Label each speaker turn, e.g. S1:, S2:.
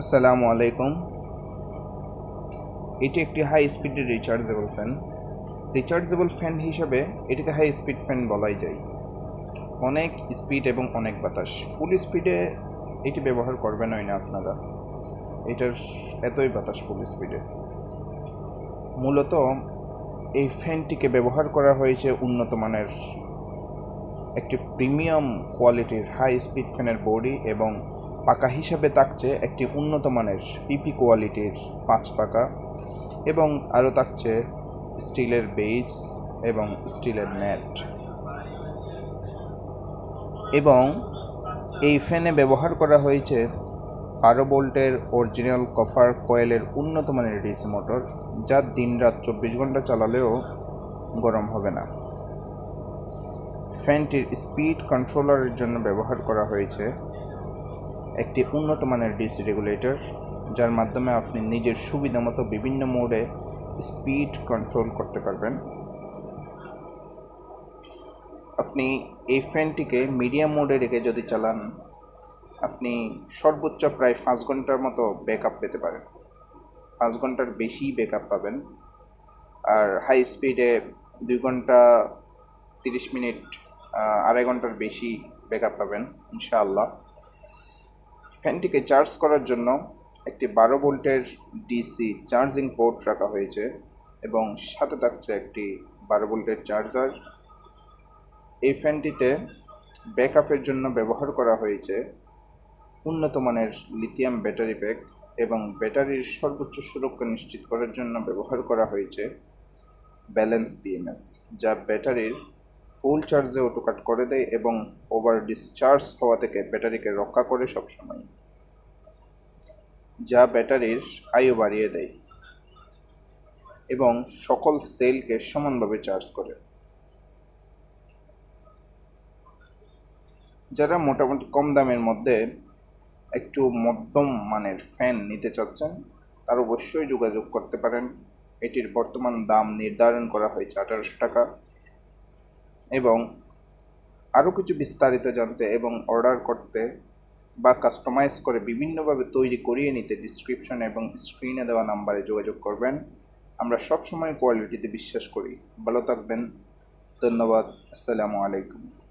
S1: আসসালামু আলাইকুম। এটি একটি হাই স্পিডের রিচার্জেবল ফ্যান রিচার্জেবল ফ্যান হিসাবে এটিকে হাই স্পিড ফ্যান বলাই যায়। অনেক স্পিড এবং অনেক বাতাস। ফুল স্পিডে এটি ব্যবহার করবেন না আপনারা। এটার এতই বাতাস ফুল স্পিডে মূলত এই ফ্যানটিকে ব্যবহার করা হয়েছে উন্নত মানের একটি প্রিমিয়াম কোয়ালিটির হাই স্পিড ফ্যানের বডি এবং পাকা হিসাবে থাকছে একটি উন্নত মানের পিপি কোয়ালিটির পাঁচ পাকা এবং আরও থাকছে স্টিলের বেজ এবং স্টিলের নেট এবং এই ফ্যানে ব্যবহার করা হয়েছে বারো ভোল্টের অরিজিনাল কফার কয়েলের উন্নত মানের ডিসি মোটর যা দিন রাত চব্বিশ ঘণ্টা চালালেও গরম হবে না। ফ্যানটির স্পিড কন্ট্রোলারের জন্য ব্যবহার করা হয়েছে একটি উন্নত মানের ডিসি রেগুলেটর, যার মাধ্যমে আপনি নিজের সুবিধা মতো বিভিন্ন মোডে স্পিড কন্ট্রোল করতে পারবেন। আপনি এই ফ্যানটিকে মিডিয়াম মোডে রেখে যদি চালান, আপনি সর্বোচ্চ প্রায় পাঁচ ঘণ্টার মতো ব্যাকআপ পেতে পারেন। পাঁচ ঘণ্টার বেশি ব্যাকআপ পাবেন। আর হাই স্পিডে দুই ঘণ্টা তিরিশ মিনিট আড়াই ঘণ্টার বেশি ব্যাকআপ পাবেন, ইনশাআল্লাহ। ফ্যানটিকে চার্জ করার জন্য একটি বারো ভোল্টের ডিসি চার্জিং পোর্ট রাখা হয়েছে এবং সাথে থাকছে একটি বারো ভোল্টের চার্জার এই ফ্যানটিতে ব্যাকআপের জন্য ব্যবহার করা হয়েছে উন্নত মানের লিথিয়াম ব্যাটারি প্যাক এবং ব্যাটারির সর্বোচ্চ সুরক্ষা নিশ্চিত করার জন্য ব্যবহার করা হয়েছে ব্যালেন্স বিএমএস যা ব্যাটারির ফুল চার্জে অটো কাট করে দেয় এবং ওভার ডিসচার্জ হওয়া থেকে ব্যাটারিকে রক্ষা করে সবসময়, যা ব্যাটারির আয়ু বাড়িয়ে দেয় এবং সকল সেলকে সমানভাবে চার্জ করে। যারা মোটামুটি কম দামের মধ্যে একটু মধ্যম মানের ফ্যান নিতে চাচ্ছেন, তার অবশ্যই যোগাযোগ করতে পারেন। এটির বর্তমান দাম নির্ধারণ করা হয়েছে আঠারোশো টাকা। এবং আরও কিছু বিস্তারিত জানতে এবং অর্ডার করতে বা কাস্টমাইজ করে বিভিন্নভাবে তৈরি করিয়ে নিতে ডিসক্রিপশন এবং স্ক্রিনে দেওয়া নাম্বারে যোগাযোগ করবেন। আমরা সবসময় কোয়ালিটিতে বিশ্বাস করি। ভালো থাকবেন। ধন্যবাদ। আসসালামু আলাইকুম।